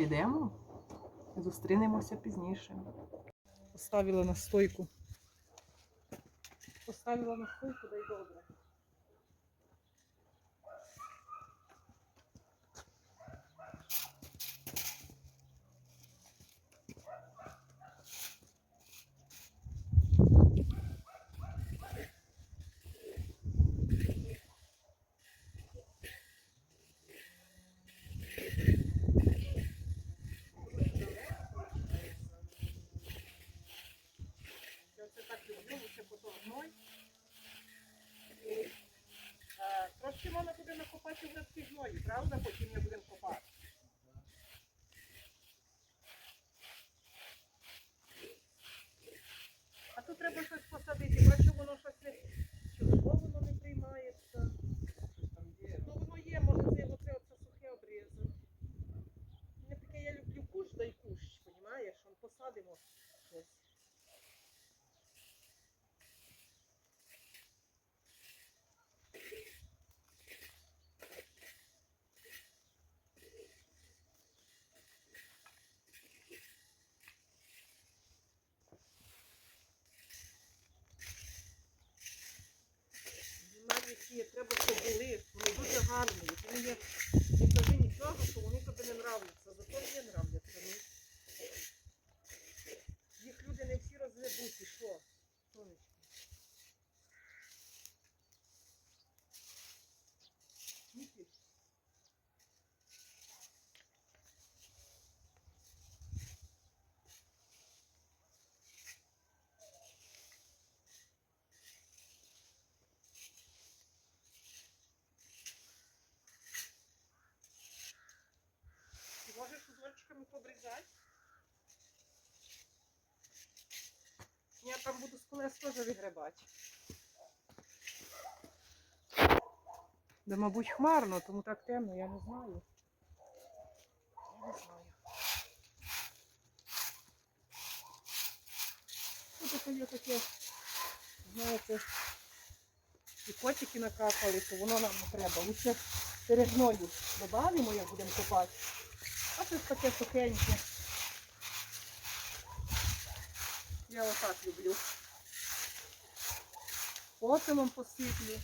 підемо. Зустрінемося пізніше. Поставила на стойку. Поставила на стойку, дай добре. Я це так люблю, лише потім гной. Е, Трошки можна буде вже ці правда? Потім ми будемо копати. А тут треба щось посадити, бачу, воно щось не... Чи що воно не приймається? Ну воно є, може це оце, оце сухе обрізати. Не таке я люблю кущ, дай кущ, понімаєш? Он посадимо щось. Навіть є, треба, щоб були. Вони дуже гарні. Вони є, не кажи нічого, що вони тобі не нравляться. Зато мені нравляться. Ну. Їх люди не всі розведуть. І що? Сонечко. Ніки. Ти можеш узорчиками побризати? Я там буду з колес теж вигребати. Да, мабуть, хмарно, тому так темно, я не знаю. Я не знаю. Тут є таке, знаєте, і котики накапали, то воно нам не треба. Лучше перегною додамо, як будемо копати. Це таке сухеньке. Я отак люблю. Потимом посиплю.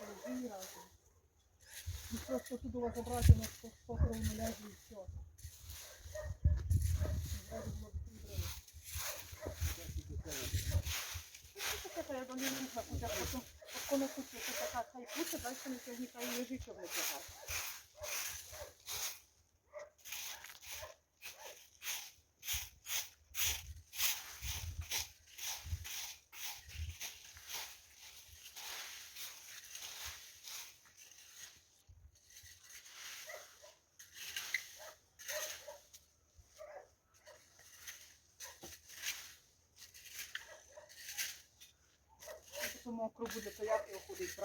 Один разом. І просто туди вас забрати на 100 кровно ляжі і все. Я не коли хочу, така хай куча, далі не тягні, хай лежить, щоб не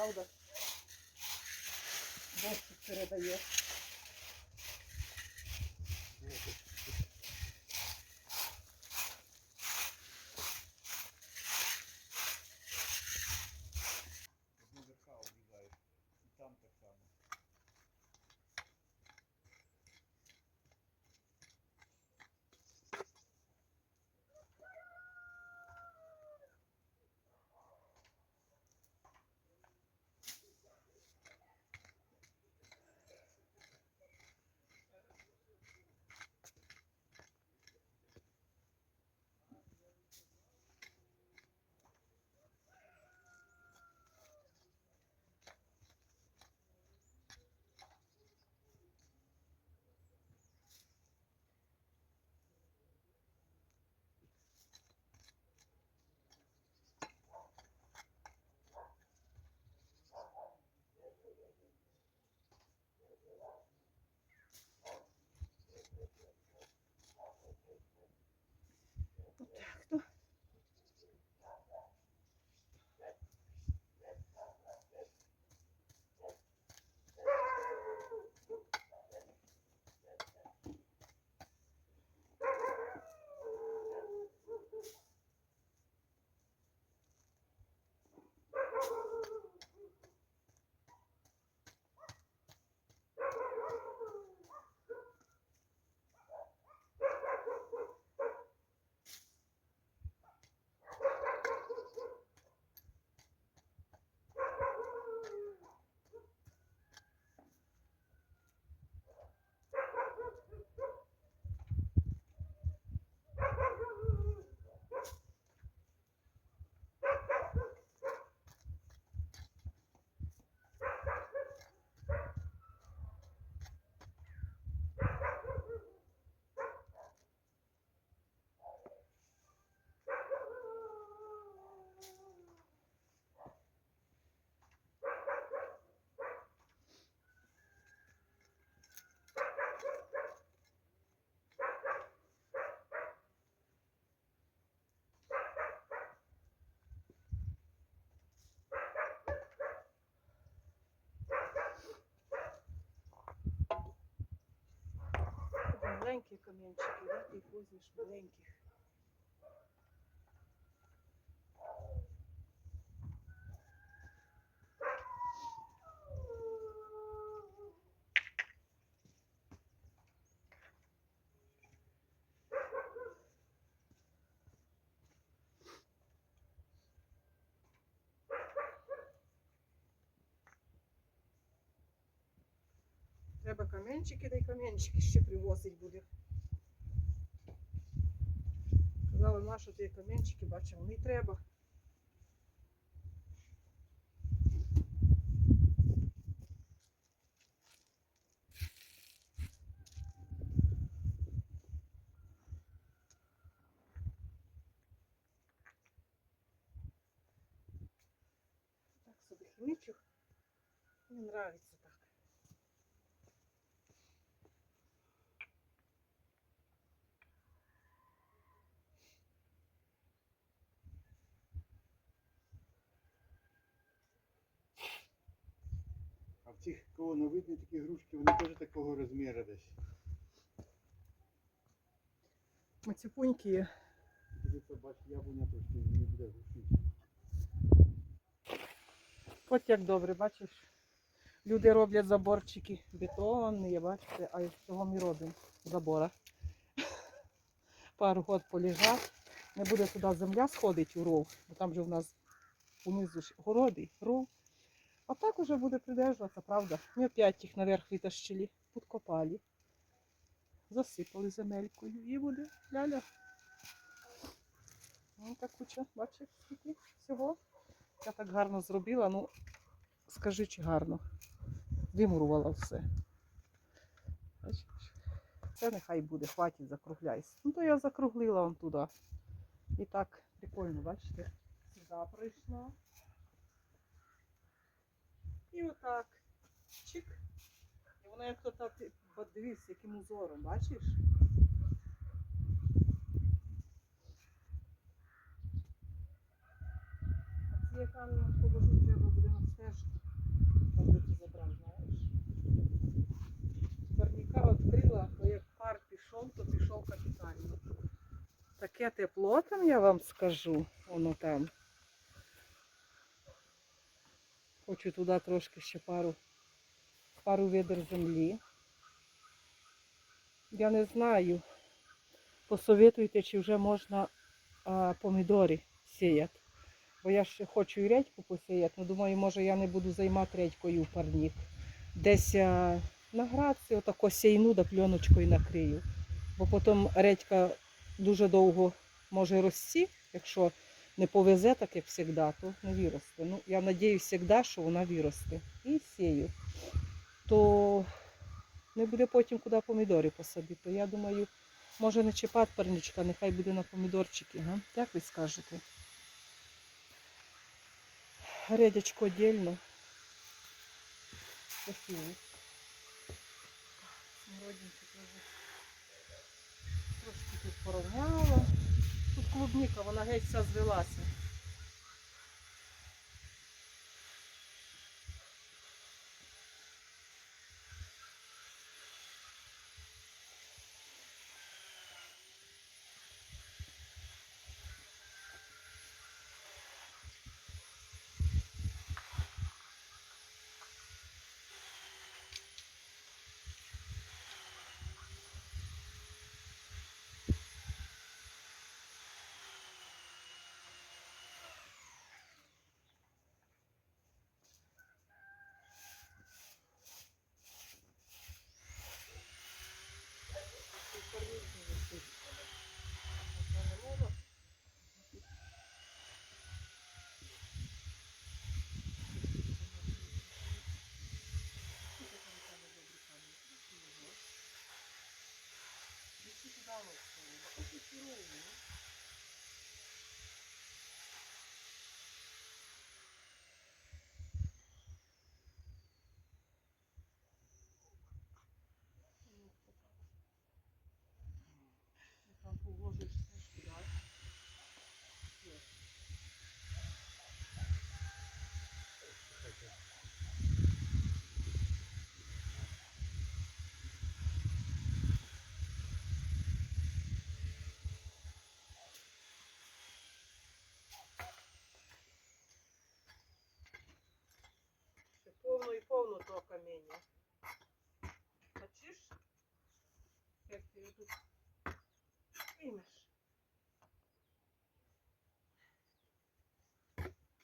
Al da. Boşluk sırada yok. Evet. Маленькі камінчики, да? ти їх возьмеш маленьких. Треба камінчики, та й камінчики ще привозить буде. Казала, що ті камінчики, бачимо, вони треба. Так собі хімічу. Мені нравиться так. А в цих кого не видно такі грушки, вони теж такого розміру десь. Мацюпунькі. Дивіться, бач, яблуня трошки не буде глушити. От як добре, бачиш. Люди роблять заборчики бетонні, бачите, а цього ми робимо забора. Пару год полежать. Не буде туди земля сходить у ров, бо там же в нас унизу ж городи, ров. А так уже буде придержуватися, правда. Ми опять їх наверх витащили, підкопали, засипали земелькою і буде ляля. Ось так куча, бачиш, скільки всього. Я так гарно зробила, ну скажи, чи гарно. Вимурувала все. Це нехай буде, хватить, закругляйся. Ну то я закруглила он туди. І так прикольно, бачите? Сюди прийшла. І отак. Чик. І воно як то так, подивись, яким узором, бачиш? А ці камні положити треба буде на стежку. Там ти забрав, знаєш. Парніка відкрила, то як пар пішов, то пішов капітально. Таке тепло там, я вам скажу, воно там. Хочу туди трошки ще пару, пару відер землі. Я не знаю. Посоветуйте, чи вже можна а, помідори сіяти. Бо я ще хочу і редьку посіяти, але думаю, може я не буду займати редькою в парнік. Десь а, на градці отако сійну да пленочкою накрию. Бо потім редька дуже довго може рости, якщо не повезе, так як завжди, то не виросте. Ну, я сподіваюся завжди, що вона виросте. І сію. То не буде потім куди помідори посадити. То я думаю, може не чіпати парничка, нехай буде на помідорчики. Га? Як ви скажете? Отдельно. Красиво. Смородинки теж. Трошки тут порівняла. Клубніка, вона геть вся звелася. можешь сюда. Повну і повну того каміння. Хочеш? Як ти тут? Виймеш?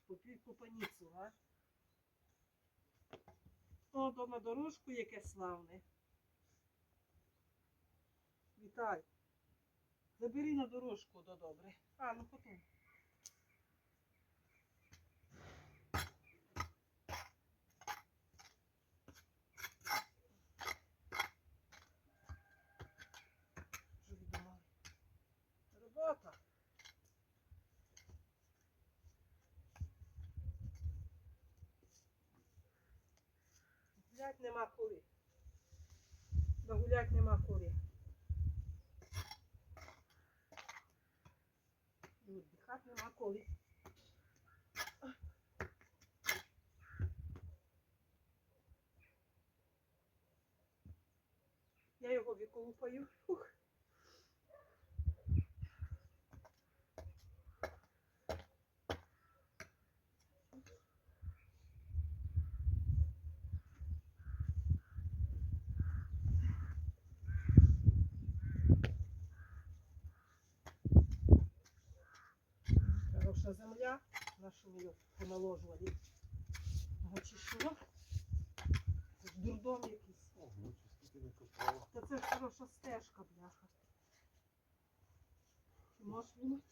Попій купаніцу, паніцу, а? О, на дорожку яке славне. Вітай. Забери на дорожку, до добре. А, ну потім. Що віддавали? Робота. Гулять нема коли. Загулять нема коли. І нема коли. Я його виколупаю. Фух. Хороша земля, нашу її поналожували. Гачишно. Це ж дурдом якийсь. Ого, чи скільки не копало. Та це ж хороша стежка, бляха. Ти можеш винути?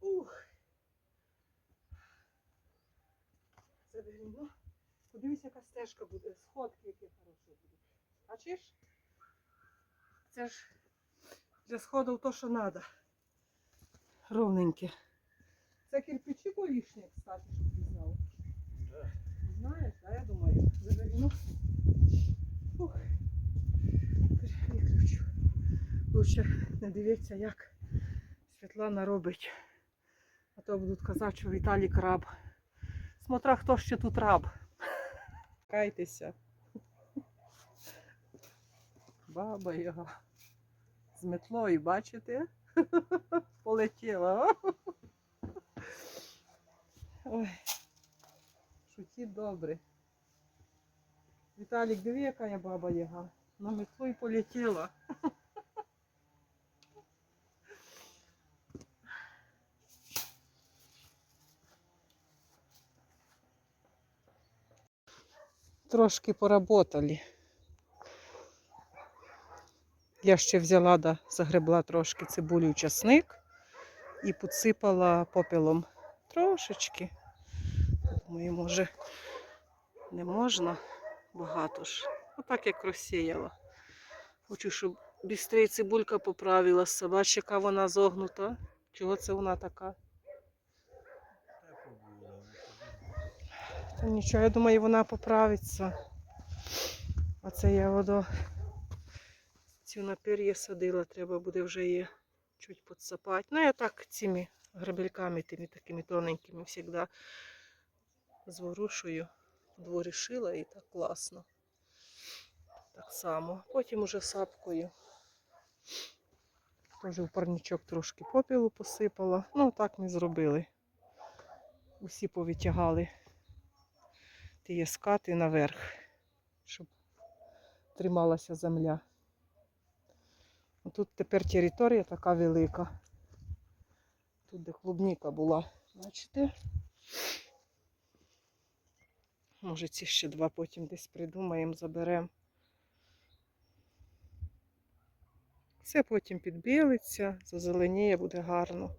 Ух. Це ну, Подивись, яка стежка буде, сходки які хороші будуть. Бачиш? Це ж для сходу то, що треба. Ровненьке. Це кирпичі колішні, кстати, щоб ти знав. Да. Знаєш, да, я думаю. Заверну. Ух. Виключу. Лучше не дивіться, як Світлана робить. А то будуть казати, що Віталій раб. Смотря хто ще тут раб. Кайтеся. Баба його. З метлою, бачите? Полетіла. Ой. Шутіть добре. Віталік, диви, яка я баба яга. На метлу і полетіла. Трошки поработали. Я ще взяла, да, загребла трошки цибулю часник і посипала попелом трошечки. Думаю, може, не можна багато ж. Отак як розсіяла. Хочу, щоб бістрій цибулька поправилася. Бач, яка вона зогнута. Чого це вона така? Та побула. Та нічого, я думаю, вона поправиться. Оце я водо цю на садила, треба буде вже її чуть підсапати. Ну, я так цими грабельками, тими такими тоненькими завжди зворушую. В дворі шила і так класно. Так само. Потім уже сапкою. Теж в парничок трошки попілу посипала. Ну, так ми зробили. Усі повитягали скати наверх, щоб трималася земля. Тут тепер територія така велика. Тут де клубніка була. Бачите? Може ці ще два потім десь придумаємо, заберемо. Це потім підбілиться, зазеленіє, буде гарно.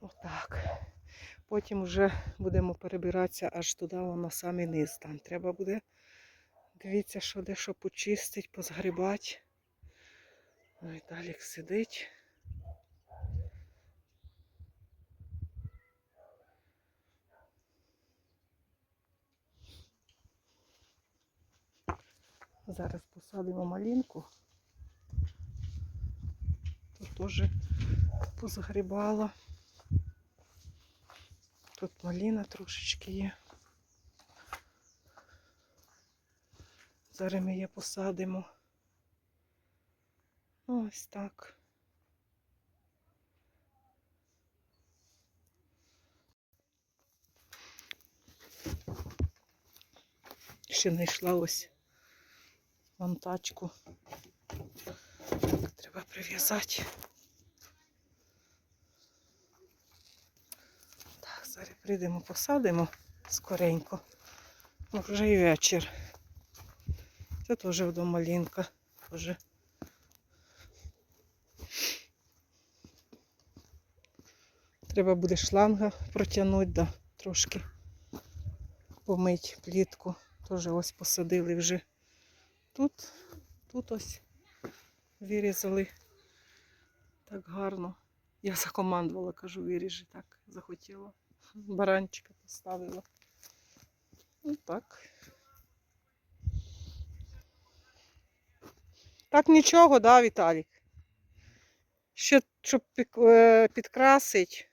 Отак. Потім вже будемо перебиратися аж туди, на самий низ. Там треба буде дивіться, що де що почистить, позгрібати. Ой, Далік сидить. Зараз посадимо малинку. Тут теж позгрібала. Тут малина трошечки є. Зараз ми її посадимо. Ось так. Ще знайшла ось монтачку. Так, треба прив'язати. Зараз прийдемо, посадимо скоренько. Вже і вечір. Це теж вдома лінка. Тоже. Треба буде шланга протягнути, да, трошки помить плітку. Теж ось посадили вже тут, тут ось вирізали так гарно. Я закомандувала, кажу, виріжи так, захотіла. Баранчика поставила. Ну так. Так нічого, да, Віталік? Ще, щоб е, підкрасить.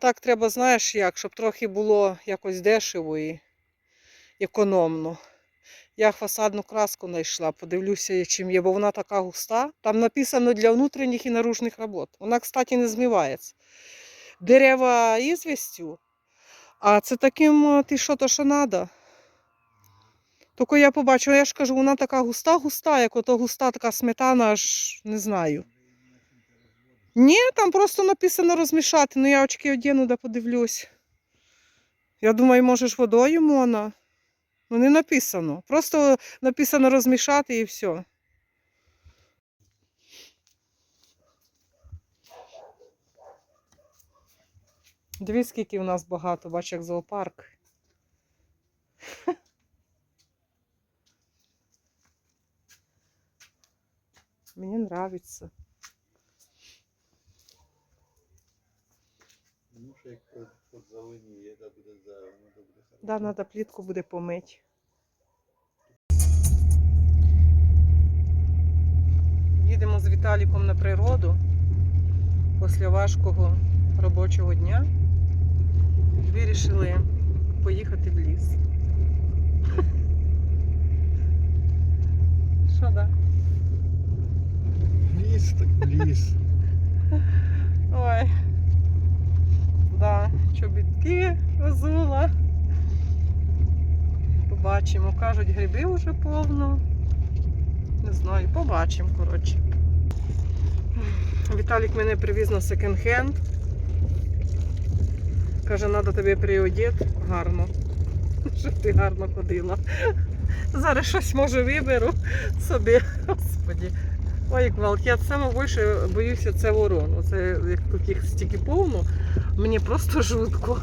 Так треба, знаєш як, щоб трохи було якось дешево і економно. Я фасадну краску знайшла, подивлюся, чим є, бо вона така густа. Там написано для внутрішніх і наружних робот. Вона, кстати, не змивається. Дерева ізвістю, а це таким ти що то що треба. Тільки я побачила, я ж кажу, вона така густа-густа, як ото густа така сметана, аж не знаю. Ні, там просто написано розмішати. Ну я очки одіну да подивлюсь. Я думаю, може ж водою можна. Ну не написано. Просто написано розмішати і все. Дивись, скільки у нас багато, бач, як зоопарк. Мені нравится. Ну, що як под, зеленіє, це буде за, то буде. Да, треба плітку буде помити. Їдемо з Віталіком на природу після важкого робочого дня. Вирішили поїхати в ліс. Що да? Ліс так ліс. Ой. Да, чобітки розула. Побачимо. Кажуть, гриби вже повно. Не знаю, побачимо, коротше. Віталік мене привіз на секонд-хенд. Каже, треба тобі приодіти гарно. Щоб ти гарно ходила. Зараз щось може виберу собі. Господі. Ой, гвалт, я саме більше боюся це ворон. Оце як тут їх стільки повно, мені просто жутко.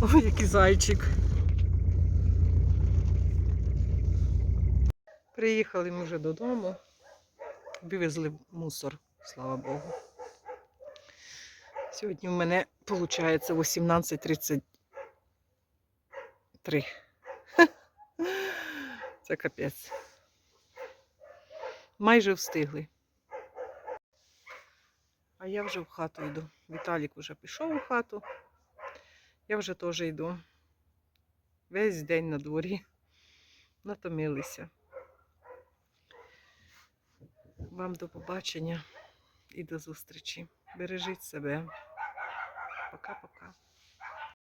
Ой, який зайчик. Приїхали ми вже додому. Вивезли мусор, слава Богу. Сьогодні в мене виходить 18.33. Це капець. Майже встигли. А я вже в хату йду. Віталік вже пішов у хату. Я вже теж йду. Весь день на дворі. Натомилися. Вам до побачення і до зустрічі. Бережіть себе. Пока-пока.